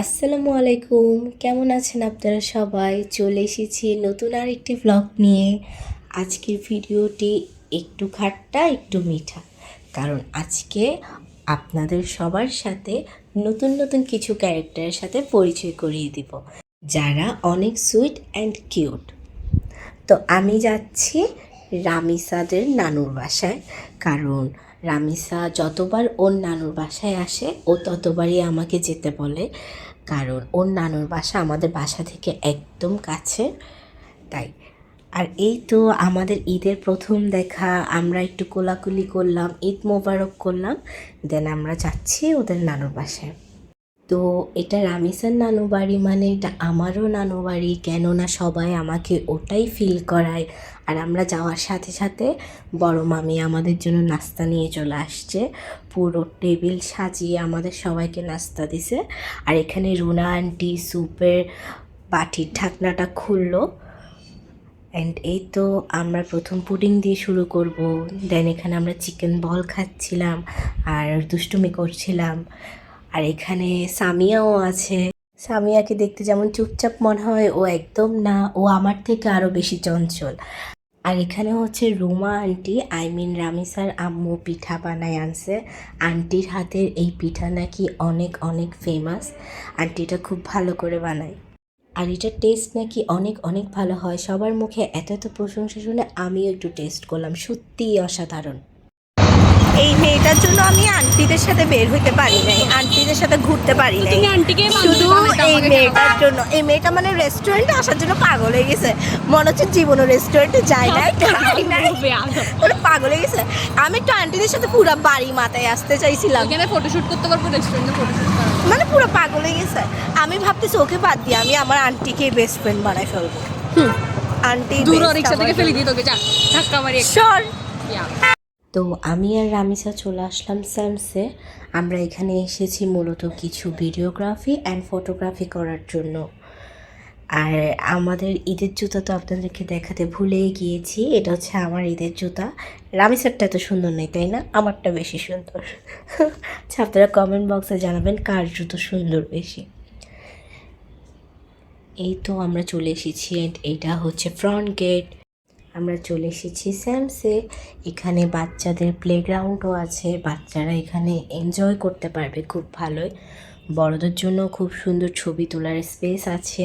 আসসালামু আলাইকুম। কেমন আছেন আপনারা সবাই? চলে এসেছি নতুন আর একটি ভ্লগ নিয়ে। আজকের ভিডিওটি একটু খাট্টা, একটু মিঠা। কারণ আজকে আপনাদের সবার সাথে নতুন নতুন কিছু ক্যারেক্টারের সাথে পরিচয় করিয়ে দিব। যারা অনেক সুইট অ্যান্ড কিউট তো আমি যাচ্ছি রামিসাদের নানুর বাসায়। কারণ রামিসা যতবার ওর নানুর বাসায় আসে, ও ততবারই আমাকে যেতে বলে। কারণ ওর নানুর বাসা আমাদের বাসা থেকে একদম কাছে। তাই। আর এই তো আমাদের ঈদের প্রথম দেখা, আমরা একটু কোলাকুলি করলাম, ঈদ মোবারক করলাম, দেন আমরা যাচ্ছি ওদের নানুর বাসায়। তো এটা রামিসার নানু বাড়ি মানে এটা আমারও নানু বাড়ি, কেননা সবাই আমাকে ওটাই ফিল করায়। আর আমরা যাওয়ার সাথে সাথে বড় মামি আমাদের জন্য নাস্তা নিয়ে চলে আসছে। পুরো টেবিল সাজিয়ে আমাদের সবাইকে নাস্তা দিছে। আর এখানে রুনা আন্টি স্যুপের বাটির ঢাকনাটা খুললো। অ্যান্ড এই তো আমরা প্রথম পুডিং দিয়ে শুরু করব। দেন এখানে আমরা চিকেন বল খাচ্ছিলাম আর দুষ্টুমি করছিলাম। আর এখানে সামিয়াও আছে। সামিয়াকে দেখতে যেমন চুপচাপ মনে হয়, ও একদম না। ও আমার থেকে আরও বেশি চঞ্চল। আর এখানে হচ্ছে রুমা আন্টি, আই মিন রামিসার আম্মু পিঠা বানায় আনছে। আন্টির হাতের এই পিঠা নাকি অনেক অনেক ফেমাস আন্টিটা খুব ভালো করে বানায়। আর এটার টেস্ট নাকি অনেক অনেক ভালো হয়। সবার মুখে এত এত প্রশংসা শুনে আমিও একটু টেস্ট করলাম। সত্যিই অসাধারণ। এই মেয়েটার জন্য আমি আন্টিদের সাথে বের হইতে পারি নাই আন্টিদের সাথে ঘুরতে পারি নাই। আন্টিকে শুধু এই মেয়েটার জন্য এই মেয়েটা মানে রেস্টুরেন্টে আসার জন্য পাগল হয়ে গেছে। মনে হচ্ছে জীবনও রেস্টুরেন্টে যায় নাই খাই পাগল হয়ে গেছে। আমি একটু আন্টিদের সাথে পুরো বাড়ি মাথায় আসতে চাইছিলাম। ওইখানে ফটোশুট করতে পারব রেস্টুরেন্টে ফটোশুট মানে পুরো পাগল হয়ে গেছে। আমি ভাবতেছি ওকে বাদ দিয়ে আমি আমার আন্টিকে বেস্ট ফ্রেন্ড বানাই ফেলব। আন্টি দূর রিক্সা থেকে ফেলে দিয়ে তোকে যা ধাক্কা মারি। সর। তো আমি আর রামিসা চলে আসলাম স্যামসে আমরা এখানে এসেছি মূলত কিছু ভিডিওগ্রাফি অ্যান্ড ফটোগ্রাফি করার জন্য। আর আমাদের ঈদের জুতা তো আপনাদেরকে দেখাতে ভুলেই গিয়েছি, এটা হচ্ছে আমার ঈদের জুতা। রামিসারটা এত সুন্দর নেই, তাই না? আমারটা বেশি সুন্দর। আচ্ছা আপনারা কমেন্ট বক্সে জানাবেন কার জুতো সুন্দর বেশি। এই তো আমরা চলে এসেছি এইটা হচ্ছে ফ্রন্ট গেট আমরা চলে এসেছি স্যামসে। এখানে বাচ্চাদের প্লেগ্রাউন্ডও আছে। বাচ্চারা এখানে এনজয় করতে পারবে খুব ভালোই। বড়দের জন্য খুব সুন্দর ছবি তোলার স্পেস আছে।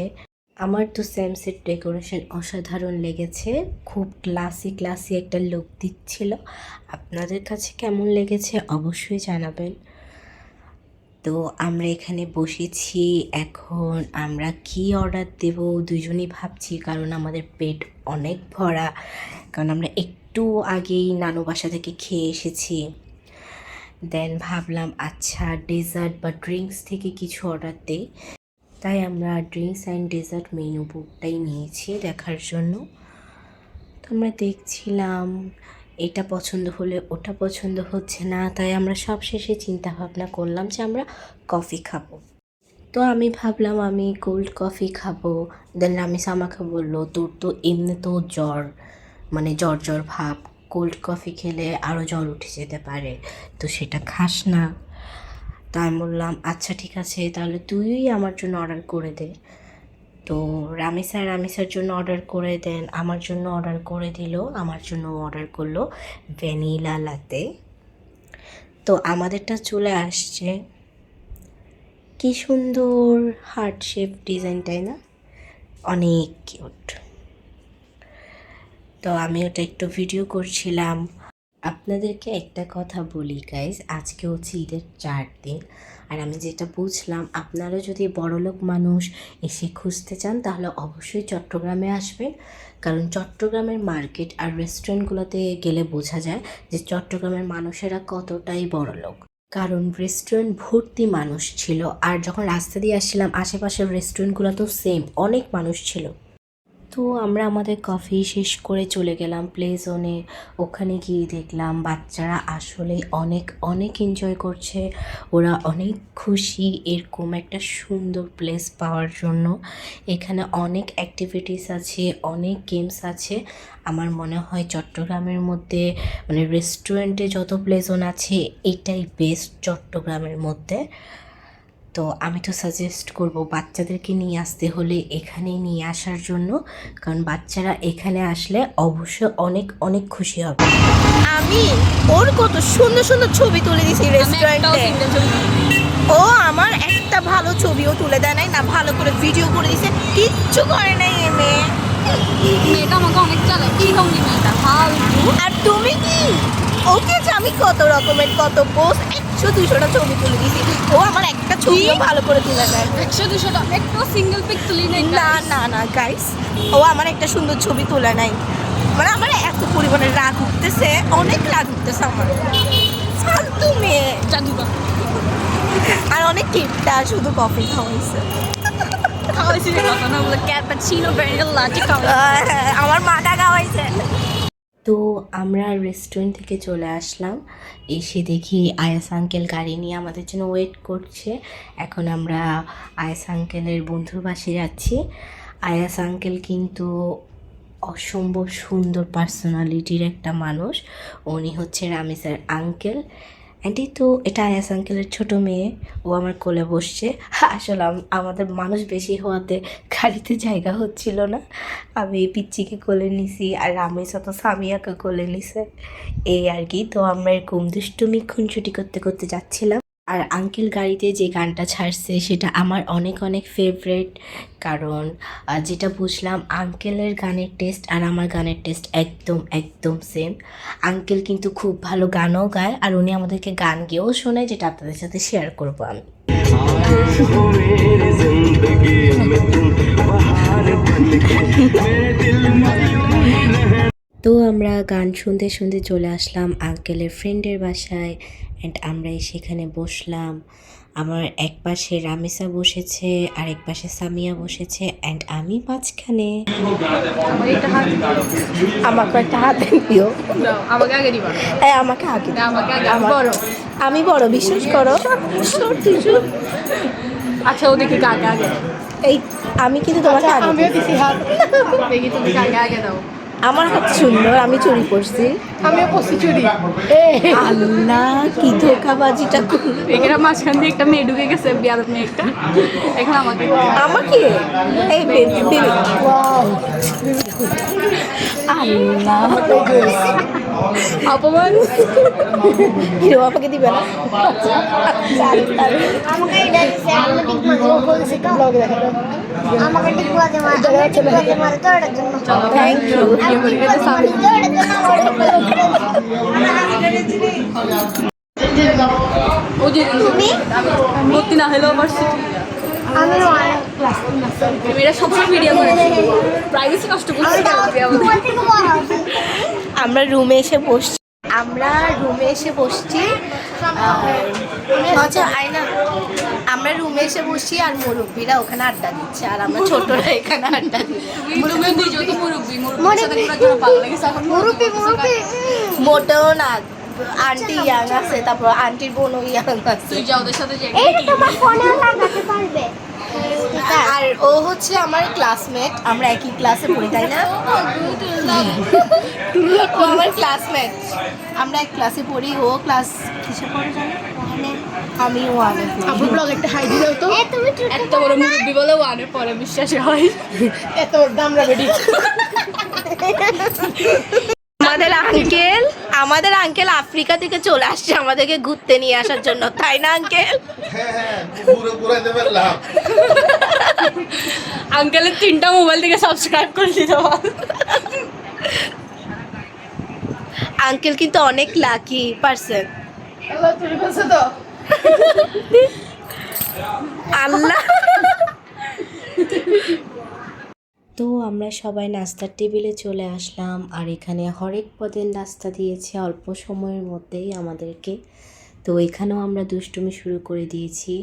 আমার তো স্যামসের ডেকোরেশন অসাধারণ লেগেছে। খুব ক্লাসি ক্লাসি একটা লুক দিচ্ছিল। আপনাদের কাছে কেমন লেগেছে অবশ্যই জানাবেন। তো আমরা এখানে বসেছি। এখন আমরা কি অর্ডার দেব দুজনেই ভাবছি, কারণ আমাদের পেট অনেক ভরা। কারণ আমরা একটু আগেই নানু বাসা থেকে খেয়ে এসেছি। দেন ভাবলাম আচ্ছা ডেজার্ট বা ড্রিঙ্কস থেকে কিছু অর্ডার দেই। তাই আমরা ড্রিঙ্কস অ্যান্ড ডেজার্ট মেনু বুকটাই নিয়েছি দেখার জন্য। তো আমরা দেখছিলাম এটা পছন্দ হলে ওটা পছন্দ হচ্ছে না, তাই আমরা সব শেষে চিন্তা ভাবনা করলাম যে আমরা কফি খাব। তো আমি ভাবলাম আমি কোল্ড কফি খাব দেন রামিস আমাকে বলল, তোর তো এমনি তো জ্বর মানে জ্বর জ্বর ভাব কোল্ড কফি খেলে আরও জ্বর উঠে যেতে পারে, তো সেটা খাস না। তা আমি বললাম আচ্ছা ঠিক আছে, তাহলে তুইই আমার জন্য অর্ডার করে দে। তো রামিসা রামিসার জন্য অর্ডার করে দেন, আমার জন্য অর্ডার করে দিল, আমার জন্য অর্ডার করল ভ্যানিলা লাতে তো আমাদেরটা চলে আসছে। কি সুন্দর হার্ট শেপ ডিজাইন তাই না? অনেক কিউট তো আমি ওটা একটু ভিডিও করছিলাম। আপনাদেরকে একটা কথা বলি গাইজ আজকে হচ্ছে ঈদের চার দিন। আর আমি যেটা বুঝলাম আপনারা যদি বড়লোক মানুষ এসে খুঁজতে চান, তাহলে অবশ্যই চট্টগ্রামে আসবেন। কারণ চট্টগ্রামের মার্কেট আর রেস্টুরেন্টগুলোতে গেলে বোঝা যায় যে চট্টগ্রামের মানুষেরা কতটাই বড়লোক। কারণ রেস্টুরেন্ট ভর্তি মানুষ ছিল, আর যখন রাস্তা দিয়ে আসছিলাম, আশেপাশের রেস্টুরেন্টগুলো তো সেম অনেক মানুষ ছিল। তো আমরা আমাদের কফি শেষ করে চলে গেলাম প্লে জোনে ওখানে গিয়ে দেখলাম বাচ্চারা আসলে অনেক অনেক এনজয় করছে। ওরা অনেক খুশি। এরকম একটা সুন্দর প্লেস পাওয়ার জন্য। এখানে অনেক অ্যাক্টিভিটিস আছে, অনেক গেমস আছে। আমার মনে হয় চট্টগ্রামের মধ্যে মানে রেস্টুরেন্টে যত প্লে জোন আছে, এটাই বেস্ট চট্টগ্রামের মধ্যে। তো আমি তো সাজেস্ট করব বাচ্চাদেরকে নিয়ে আসতে হলে এখানেই নিয়ে আসার জন্য। কারণ বাচ্চারা এখানে আসলে অবশ্যই অনেক অনেক খুশি হবে। আমি ওর কত সুন্দর সুন্দর ছবি তুলে দিছি রেস্টুরেন্টে। ও আমার একটা ভালো ছবিও তুলে দেয় নাই না ভালো করে ভিডিও করে দিছে কিচ্ছু করে নাই এ মেয়ে। মেয়েটা আমাকে অনেক চালায়। কি হমনি মেয়েটা? ফালতু আর তুমি কি? আমি কত রকমের কত পোস্ট একশো দুইশোটা ছবি তুলে দিছি ও আমার একটা ছবিও ভালো করে তুলে দেয়। একশো দুশোটা একটু সিঙ্গেল পিক তুলি নাই না না না গাইস ও আমার একটা সুন্দর ছবি তোলা নাই। মানে আমার এত পরিমাণে রাগ উঠতেছে অনেক রাগ উঠতেছে আমার। ফালতু মেয়ে। আর অনেক কিপটা শুধু কফি খাওয়াইছে। খাওয়াইছি কথা না বলে ক্যাপাচিনো ভ্যানিলা লাটি খাওয়াই আমার মাটা খাওয়াইছে। তো আমরা রেস্টুরেন্ট থেকে চলে আসলাম। এসে দেখি আয়াস আঙ্কেল গাড়ি নিয়ে আমাদের জন্য ওয়েট করছে। এখন আমরা আয়াস আঙ্কেলের বন্ধুর বাসে যাচ্ছি। আয়াস আঙ্কেল কিন্তু অসম্ভব সুন্দর পার্সোনালিটির একটা মানুষ। উনি হচ্ছে রামেশের আঙ্কেল অ্যান্টি তো এটা আয়াস আঙ্কেলের ছোটো মেয়ে। ও আমার কোলে বসছে। আসলে আম- আমাদের মানুষ বেশি হওয়াতে গাড়িতে জায়গা হচ্ছিল না। আমি পিচ্চিকে কোলে নিছি আর রামেশ অত সামিয়াকে কোলে নিছে। এই আর কি, তো আমরা এরকম দুষ্টুমি খুনছুটি করতে করতে যাচ্ছিলাম। আর আঙ্কেল গাড়িতে যে গানটা ছাড়ছে সেটা আমার অনেক অনেক ফেভারেট কারণ যেটা বুঝলাম আঙ্কেলের গানের টেস্ট আর আমার গানের টেস্ট একদম একদম সেম আঙ্কেল কিন্তু খুব ভালো গানও গায় আর উনি আমাদেরকে গান গেয়েও শোনায় যেটা আপনাদের সাথে শেয়ার করব আমি। তো আমরা গান শুনতে শুনতে চলে আসলাম আঙ্কেলের ফ্রেন্ডের বাসায়। অ্যান্ড আমরা সেখানে বসলাম। আমার এক পাশে রামেসা বসেছে আর এক পাশে সামিয়া বসেছে অ্যান্ড আমি মাঝখানে। আমাকে একটা হাত দিও। আমাকে আগে দিবা। এই আমাকে আগে আমাকে আগে বড়। আমি বড় বিশ্বাস করো। আচ্ছা ও দেখি কাকে আগে। এই আমি কিন্তু তোমাকে আগে দিই। দেখি তুমি কাকে আগে দাও। আমার হাত সুন্দর আমি চুরি করছি। আমিও পড়ছি চুরি। আল্লাহ কি ধোকাবাজিটা করল। এখানে মাঝখান দিয়ে একটা মেয়ে ঢুকে গেছে বিয়াদব মেয়ে একটা এখন আমাকে আমাকে এই ওয়াও আল্লাহ। অপমান। হিরো আমাকে দিবে না? আমাকে মার মার তো এটার জন্য থ্যাংক ইউ ভর্তি না হলেও আমি মেয়েরা সবসময় ভিডিও করে প্রাইভেসি করছে। আমরা রুমে এসে বসছি। আমরা রুমে এসে বসছি আচ্ছা আয়না আমরা রুমে এসে বসছি আর মুরব্বীরা ওখানে আড্ডা দিচ্ছে আর আমরা ছোটরা এখানে আড্ডা দিচ্ছি। মোটেও না। আন্টি ইয়াং আছে তারপর আন্টির বোনও ইয়াং আছে। তুই যা ওদের সাথে যাই এইটা তোমার ফোনে লাগাতে পারবে। আর ও হচ্ছে আমার ক্লাসমেট আমরা একই ক্লাসে পড়ি তাই না? ও আমার ক্লাসমেট আমরা এক ক্লাসে পড়ি ও ক্লাস কিসে পড়ে জানো? আমি ওয়ানে আপু ব্লগ একটা হাই দিয়ে দাও তো এত বড় মুরব্বী বলে ওয়ানের পরে বিশ্বাসী হয়। এত বড় দামরা বেডি আমাদের আঙ্কেল আমাদের আঙ্কেল আফ্রিকা থেকে চলে আসছে আমাদেরকে ঘুরতে নিয়ে আসার জন্য তাই না আঙ্কেল আঙ্কেলের তিনটা মোবাইল থেকে সাবস্ক্রাইব করে দিতে আঙ্কেল কিন্তু অনেক লাকি পার্সন আল্লাহ। তো আমরা সবাই নাস্তার টেবিলে চলে আসলাম আর এখানে হরেক পদের নাস্তা দিয়েছে অল্প সময়ের মধ্যেই আমাদেরকে। তো এখানেও আমরা দুষ্টুমি শুরু করে দিয়েছি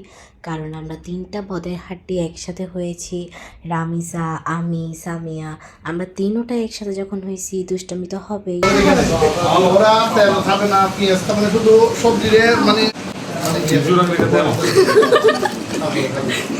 কারণ আমরা তিনটা পদের হাড্ডি একসাথে হয়েছি। রামিসা আমি সামিয়া আমরা তিনোটা একসাথে যখন হয়েছি দুষ্টুমি তো হবেই। মানে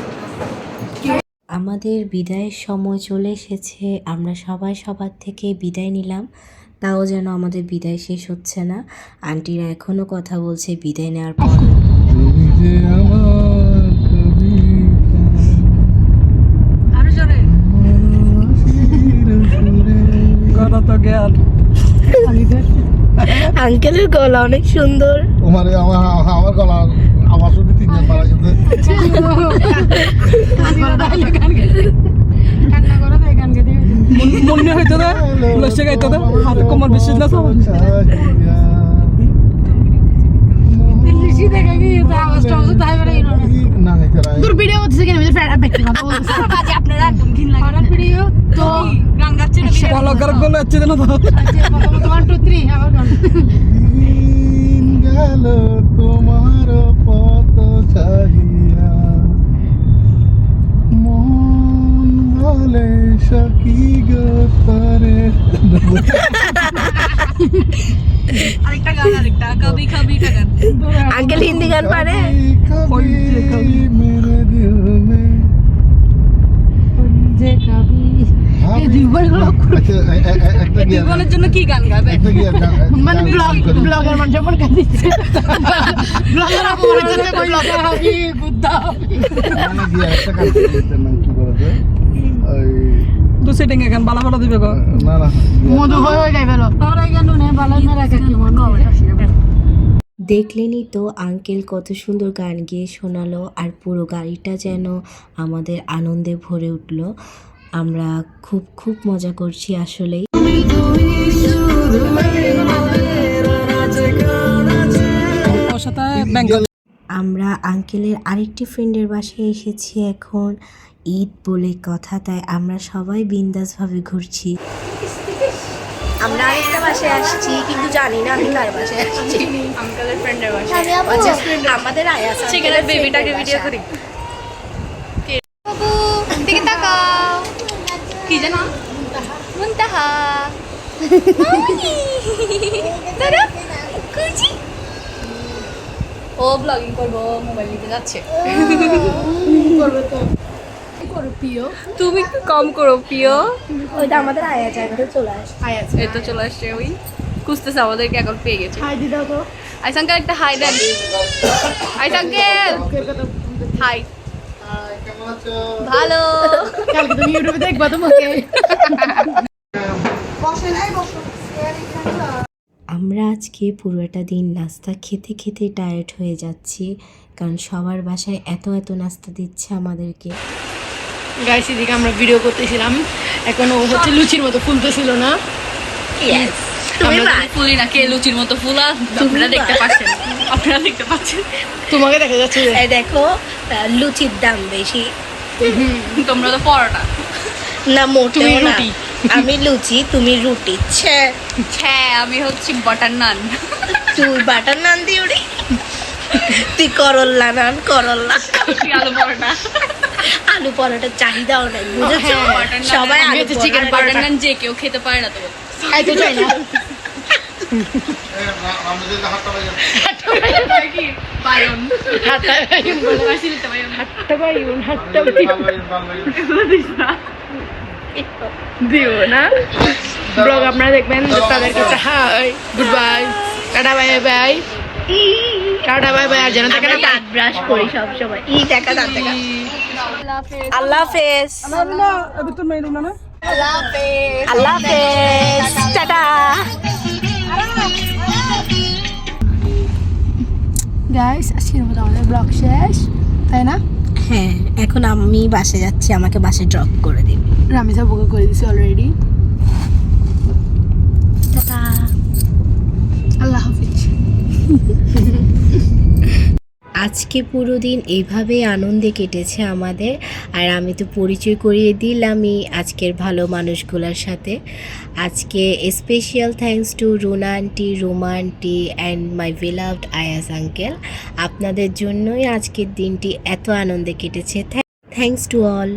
আমাদের বিদায়ের সময় চলে এসেছে। আমরা সবাই সবার থেকে বিদায় নিলাম। তাও যেন আমাদের বিদায় শেষ হচ্ছে না। আন্টিরা এখনও কথা বলছে বিদায় নেওয়ার পর। আঙ্কেলের গলা অনেক সুন্দর। আমার আমার গলা আমার শুধু তিনজন মারা গেছে মনে হইতো না? লসে গাইতো না? হাত কোমর বেশি না সব তোর ভিডিও হচ্ছে কেন আমি ফ্রেন্ড ব্যক্তিগত বাজে আপনারা একদম ঘিন লাগে। ভিডিও তো গান গাচ্ছে না করে গলে না তো? ওয়ান টু থ্রি আবার গান দিন গেল তোমার পত চাহিয়া। মন বলে সখী গো তরে আরেকটা গান আরেকটা। কবি কবি আঙ্কেল হিন্দি গান পারে? কবি মেরে দিল মে যে কবি জীবনের জন্য কি গান গাবে? একটা গিয়ার গান মানে ব্লগ ব্লগার মানুষ যখন কাজ দিচ্ছে। ব্লগার আপু মনে ব্লগার হাবি গুদ্দা মানে গিয়ার একটা গান করি, নাম কি বলা ওই তো সেটিং এখন বালা বালা দিবে গো। না না মধু হয়ে হয়ে গাই ফেলো তোরা কেন নে ভালো না রাখা কি মনে দেখলেনই তো আঙ্কেল কত সুন্দর গান গিয়ে শোনালো আর পুরো গাড়িটা যেন আমাদের আনন্দে ভরে উঠল। আমরা খুব খুব মজা করছি আসলেই। আমরা আঙ্কেলের আরেকটি ফ্রেন্ডের বাসায় এসেছি এখন। ঈদ বলে কথা তাই আমরা সবাই বিন্দাসভাবে ঘুরছি। আমরা আরেকটা বাসায় আসছি কিন্তু জানি না আমি কার বাসায় আসছি। আঙ্কেলের ফ্রেন্ডের বাসা আমি আপু আচ্ছা, আমাদের আয়াস সেখানে বেবিটাকে ভিডিও করি। বাবু দিকে তাকাও। কি মুনতাহা। দাদা কুচি ও ব্লগিং করব মোবাইল নিতে যাচ্ছে। তুমি কম করো প্রিয়। ওইটা আমাদের আঙ্কেল চলে আসছে এই তো চলে আসছে ওই খুঁজতেছে আমাদেরকে এখন পেয়ে গেছে। হাই দি দাও তো। আইসাঙ্কেল একটা হাই দেন। আইসাঙ্কেল! হাই। ভালো। কালকে তুমি ইউটিউবে দেখবা তোমাকে। আমরা আজকে পুরোটা দিন নাস্তা খেতে খেতে টায়ার্ড হয়ে যাচ্ছি কারণ সবার বাসায় এত এত নাস্তা দিচ্ছে আমাদেরকে। গাইস এদিকে আমরা ভিডিও করতেছিলাম। এখন ও হচ্ছে লুচির মতো ফুলতেছিল না। আমরা ফুলি না লুচির মতো ফুলা আপনারা দেখতে পাচ্ছেন। আপনারা দেখতে পাচ্ছেন। তোমাকে দেখা যাচ্ছে এই দেখো লুচির দাম বেশি। তোমরা তো পরোটা। না মোটেও রুটি। আমি লুচি তুমি রুটি। হ্যাঁ আমি হচ্ছি বাটার নান তুই বাটার নান দিউরি তুই করল্লা নান করল্লা আলু পরোটা। আলু পরোটার চাহিদাও নাই বুঝেছ? সবাই আলু হচ্ছে পরোটা। বাটার নান যে কেউ খেতে পারে না তো। চাই না। দিও না ব্লগ আপনারা দেখবেন তাদের কাছে hi good bye tata bye bye tata bye bye আর যেন থাকে দাঁত ব্রাশ করি সব ই দেখা দাঁত আল্লাহ আল্লাহ হাফেজ টাটা গাইস আজকের মতো আমাদের ব্লগ শেষ তাই না? হ্যাঁ এখন আমি বাসে যাচ্ছি আমাকে বাসে ড্রপ করে দিন রামিসা বুকে করে দিছি অলরেডি আল্লাহ হাফিজ। আজকে পুরো দিন এইভাবেই আনন্দে কেটেছে আমাদের। আর আমি তো পরিচয় করিয়ে দিলামই আজকের ভালো মানুষগুলোর সাথে। আজকে special thanks to Runa aunty Roma aunty and my beloved Ayas uncle আপনাদের জন্যই আজকের দিনটি এত আনন্দে কেটেছে। Thanks to all